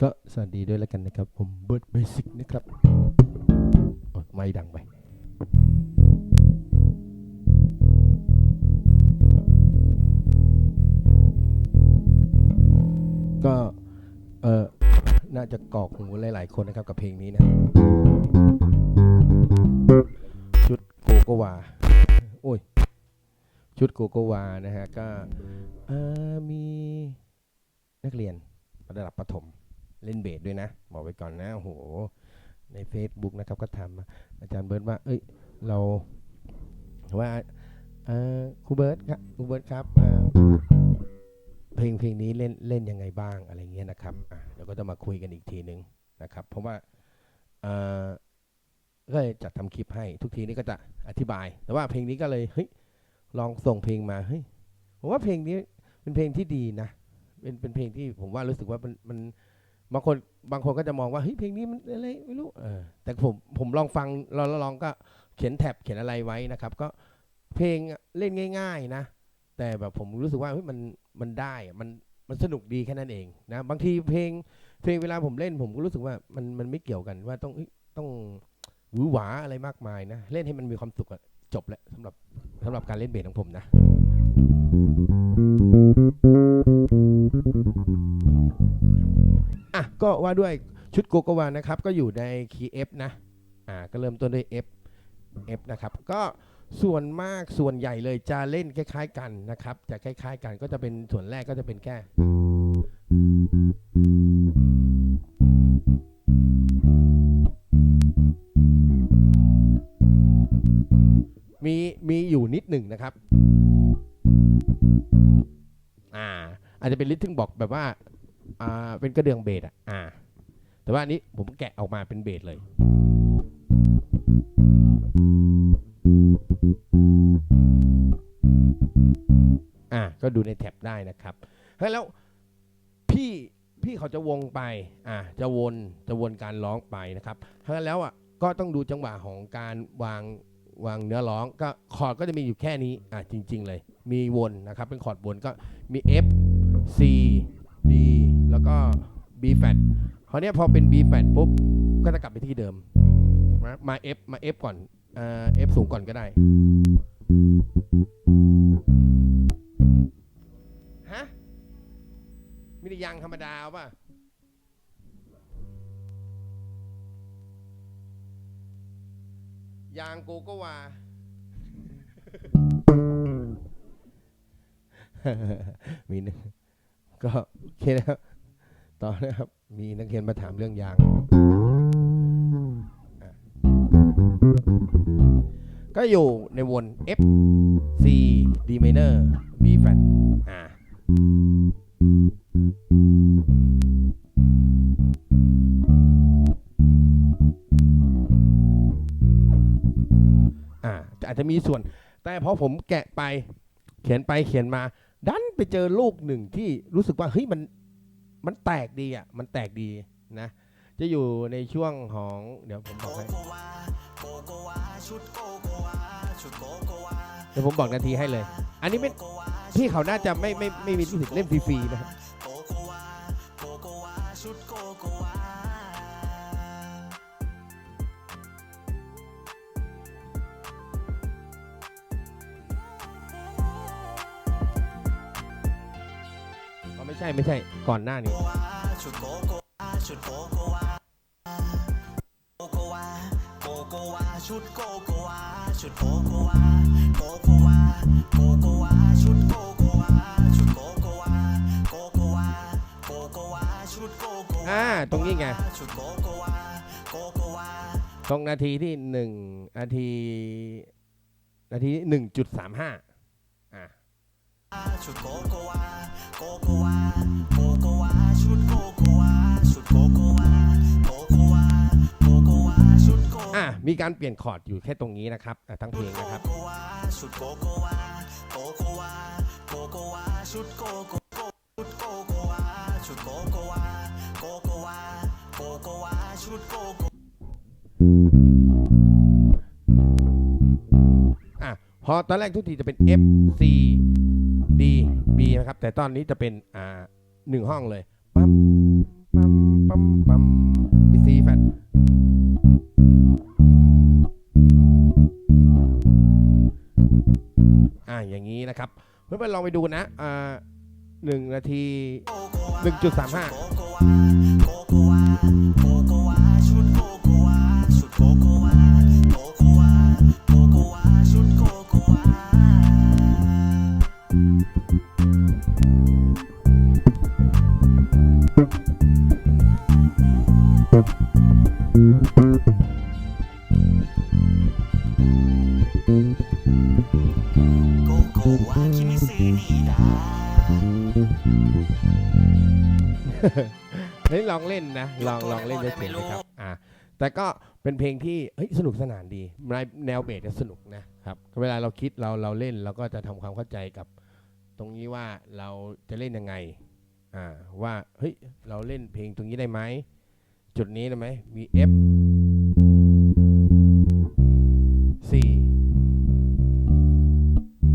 ก็สวัสดีด้วยแล้วกันนะครับ ผมเบิร์ดเบสิกนะครับไม่ดังไปก็เออน่าจะกอกหูหลาย ๆ คนนะครับกับเพลงนี้นะชุดโกโกวาโอ้ย ชุดโกโกวานะฮะก็มีนักเรียน ระดับประถมเล่นเบสด้วยนะ บอกไว้ก่อนนะโอ้โหใน Facebook นะครับก็ทำอาจารย์เบิร์ตว่า เอ้ยเราว่าอ่อครูเบิร์ตครับครูเบิร์ตครับเพลงเพลงนี้เล่นเล่นยังไงบ้างอะไรเงี้ยนะครับเดี๋ยวก็จะมาคุยกันอีกทีนึงนะครับ เพราะว่าอ่อก็เลยจัดทำคลิปให้ทุกทีนี้ก็จะอธิบาย แต่ว่าเพลงนี้ก็เลยเฮ้ยลองส่งเพลงมาเฮ้ยผมว่าเพลงนี้เป็นเพลงที่ดีนะ เป็นเป็นเพลงที่ผมว่ารู้สึกว่ามันมันบางคนบางคนก็จะมองว่าเฮ้ยเพลงนี้มันอะไรไม่รู้เออแต่ผมผมลองฟังเราเราลองก็เขียนแท็บเขียนอะไรไว้นะครับ ก็เพลงเล่นง่าย ๆนะ แต่แบบผมรู้สึกว่าเฮ้ยมันมันได้มันมันสนุกดีแค่นั้นเองนะบางทีเพลงเพลงเวลาผมเล่นผมก็รู้สึกว่ามันมันไม่เกี่ยวกันว่าต้องต้องหวือหวาอะไรมากมายนะ เล่นให้มันมีความสุขจบแล้วสำหรับสำหรับการเล่นเบสของผมนะ ก็ว่าด้วยชุดโกโกวานะครับ ก็อยู่ในคีย์ F นะ อ่า ก็เริ่มต้นด้วย F F นะครับ ก็ส่วนมากส่วนใหญ่เลยจะเล่นคล้าย ๆ กันนะครับ จะคล้าย ๆ กันก็จะเป็นส่วนแรกก็จะเป็นแค่มีมีอยู่นิดหนึ่งนะครับ อ่า อาจจะเป็นลิททึงบอกแบบว่า อ่าเป็นกระเดื่องเบสอะอ่า แต่ว่าอันนี้ผมแกะออกมาเป็นเบสเลย อ่าก็ดูในแท็บได้นะครับเฮ้ยแล้วพี่พี่เขาจะวงไป อ่าจะวนจะวนการร้องไปนะครับเพราะฉะนั้นแล้วอะก็ต้องดูจังหวะของการวางวางเนื้อร้องก็คอร์ดก็จะมีอยู่แค่นี้อ่าจริง ๆ เลย มีวนนะครับ เป็นคอร์ดวนก็มี F C D แล้วก็ B flat คราวนี้พอเป็น B flat ปุ๊บ ก็จะกลับไปที่เดิม มามา F มา F ก่อนเอ่อ F สูงก่อนก็ได้ ฮะมีแต่ยางธรรมดาป่ะยางโกโกวามีหนึ่งก็โอเคนะครับ ต่อนะครับ มีนักเรียนมาถามเรื่องยาง ก็อยู่ในวน F C D minor B flat อ่าอาจจะมีส่วน แต่พอผมแกะไป เขียนไปเขียนมา ดันไปเจอลูกหนึ่งที่รู้สึกว่าเฮ้ยมัน มันแตกดีอะ มันแตกดีนะ จะอยู่ในช่วงของเดี๋ยวผมบอกให้เดี๋ยวผมบอกนาทีให้เลย อันนี้ไม่พี่เขาน่าจะไม่ไม่ไม่มีสิทธิ์เล่นฟรีๆนะครับาโกโกวาชุดโกโกวาอ่า ตรงนี้ไงชุดโกโกวาโกโกวาตรงนาทีที่หนึ่งนาที นาทีหนึ่งจุดสามห้าอ่า มีการเปลี่ยนคอร์ดอยู่แค่ตรงนี้นะครับทั้งเพลงนะครับชุดโกโกวาโกโกวาโกโกวาชุดโกโกชุดโกโกวาชุดโกโกวาโกโกวาโกโกวาชุดโกโกอะพอตอนแรกทุกทีจะเป็น F C D B นะครับ แต่ตอนนี้จะเป็นอ่าหนึ่งห้องเลยปั๊มปั๊มปั๊มปั๊ม นี้นะครับ เพื่อนๆลองไปดูนะอ่าหนึ่งนาที 1.35 เฮ้ยลองเล่นนะ ลองลองเล่นเฉยๆนะครับอ่าแต่ก็เป็นเพลงที่เฮ้ยสนุกสนานดีในแนวเบสเนี่ยสนุกนะครับเวลาเราคิดเราเราเล่นเราก็จะทำความเข้าใจกับ ตรงนี้ว่าเราจะเล่นยังไงอ่าว่าเฮ้ยเราเล่นเพลงตรงนี้ได้ไหมจุดนี้ได้ไหมมี F C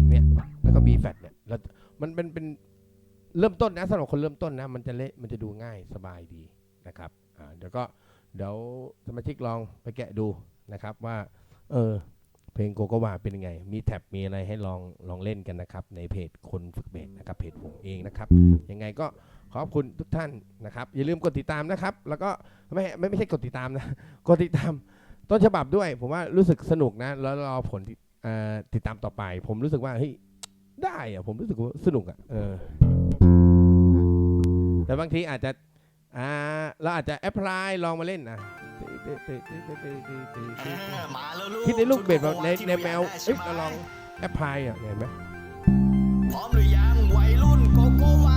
เนี่ยแล้วก็ B flat เนี่ยแล้วมันเป็นเป็น เริ่มต้นนะสำหรับคนเริ่มต้นนะมันจะเละมันจะดูง่ายสบายดีนะครับอ่าเดี๋ยวก็เดี๋ยวสมาชิกลองไปแกะดูนะครับว่าเออเพลงโกโกวาเป็นยังไง มีแท็บมีอะไรให้ลองลองเล่นกันนะครับ ในเพจคนฝึกเบสนะครับเพจผมเองนะครับยังไงก็ขอบคุณทุกท่านนะครับ อย่าลืมกดติดตามนะครับ แล้วก็ไม่ไม่ไม่ใช่กดติดตามนะกดติดตามต้นฉบับด้วย ผมว่ารู้สึกสนุกนะ แล้วรอผลติดตามต่อไป ผมรู้สึกว่าเฮ้ยได้อะผมรู้สึกว่าสนุกอะเออ แต่บางทีอาจจะอ่าเราอาจจะแอพพลายลองมาเล่นนะมาแล้วลูกคิดในลูกเบสแบบในในแมวชุเอ้ดยโกเราโกวาลองแอพพลายอะเห็นไหมพร้อมหรือยังวัยรุ่นโกโกวา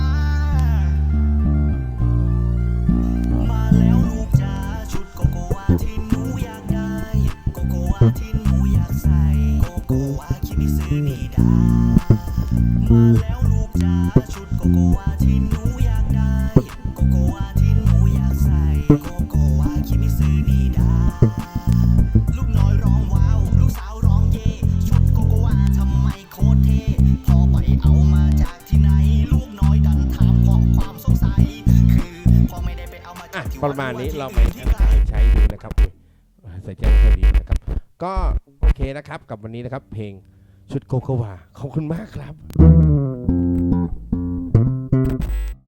มา ประมาณนี้เราไปใช้ดูนะครับใส่ใจให้ดีนะครับ ก็โอเคนะครับกับวันนี้นะครับเพลงชุดโกโกวาขอบคุณมากครับ